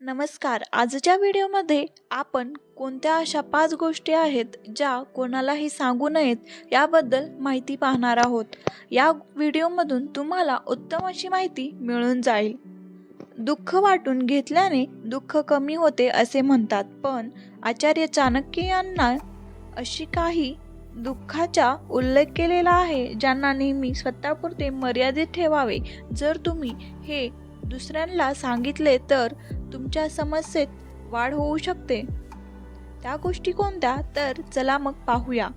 नमस्कार. आजच्या व्हिडिओमध्ये आपण कोणत्या अशा पाच गोष्टी आहेत ज्या कोणालाही सांगू नयेत याबद्दल माहिती पाहणार आहोत. या व्हिडिओमधून तुम्हाला उत्तम अशी माहिती मिळून जाईल. दुःख वाटून घेतल्याने दुःख कमी होते असे म्हणतात पण आचार्य चाणक्य यांना अशी काही दुःखाचा उल्लेख केलेला आहे ज्यांना नेहमी स्वतःपुरते मर्यादित ठेवावे. जर तुम्ही हे दुसऱ्यांना सांगितले तर तुमच्या समस्येत वाढ होऊ शकते. त्या गोष्टी कोणत्या? तर चला मग पाहूया.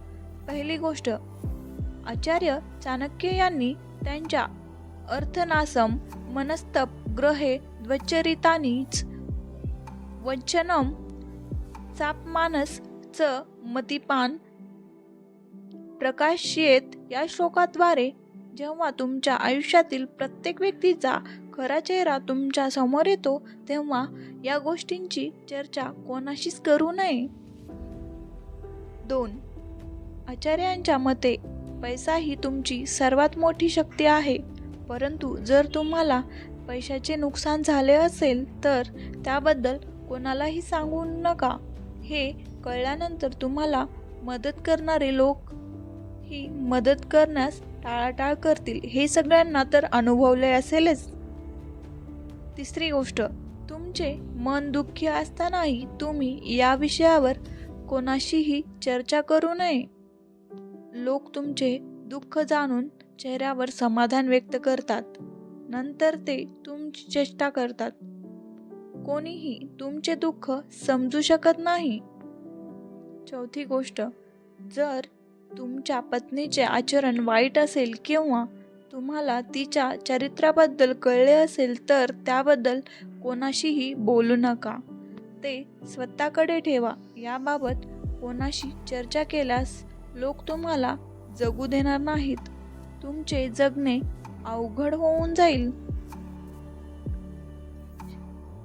पहिली गोष्ट आचार्य चाणक्य यांनी त्यांच्या अर्थनासम मनस्तप ग्रहे द्वचरितानीच वचनम चापमानस च मतिपान प्रकाशित या श्लोकाद्वारे जेव्हा तुमच्या आयुष्यातील प्रत्येक व्यक्तीचा खरा चेहरा तुमच्यासमोर येतो तेव्हा या गोष्टींची चर्चा कोणाशीच करू नये. दोन आचार्यांच्या मते पैसा ही तुमची सर्वात मोठी शक्ती आहे. परंतु जर तुम्हाला पैशाचे नुकसान झाले असेल तर त्याबद्दल कोणालाही सांगू नका. हे कळल्यानंतर तुम्हाला मदत करणारे लोक ही मदत करण्यास टाळाटाळ करतील हे सगळ्यांना तर अनुभवले असेलच. तिसरी गोष्ट तुमचे मन दुःखी असतानाही तुम्ही या विषयावर कोणाशीही चर्चा करू नये. लोक तुमचे दुःख जाणून चेहऱ्यावर समाधान व्यक्त करतात. नंतर ते तुमची चेष्टा करतात. कोणीही तुमचे दुःख समजू शकत नाही. चौथी गोष्ट जर तुमच्या पत्नीचे आचरण वाईट असेल किंवा तुम्हाला तिच्या चरित्राबद्दल कळले असेल तर त्याबद्दल कोणाशीही बोलू नका. ते स्वतःकडे ठेवा. याबाबत कोणाशी चर्चा केल्यास लोक तुम्हाला जगू देणार नाहीत. तुमचे जगणे अवघड होऊन जाईल.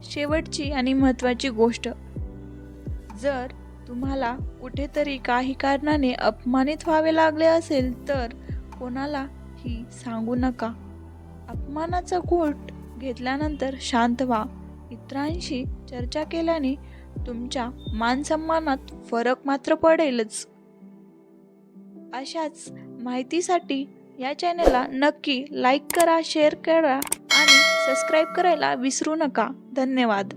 शेवटची आणि महत्त्वाची गोष्ट. जर तुम्हाला कुठेतरी काही कारणाने अपमानित व्हावे लागले असेल तर कोणाला कोणालाही सांगू नका. अपमानाचा घोट घेतल्यानंतर शांत व्हा. इतरांशी चर्चा केल्याने तुमच्या मानसन्मानात फरक मात्र पडेलच. अशाच माहितीसाठी या चॅनलला नक्की लाईक करा शेअर करा आणि सबस्क्राईब करायला विसरू नका. धन्यवाद.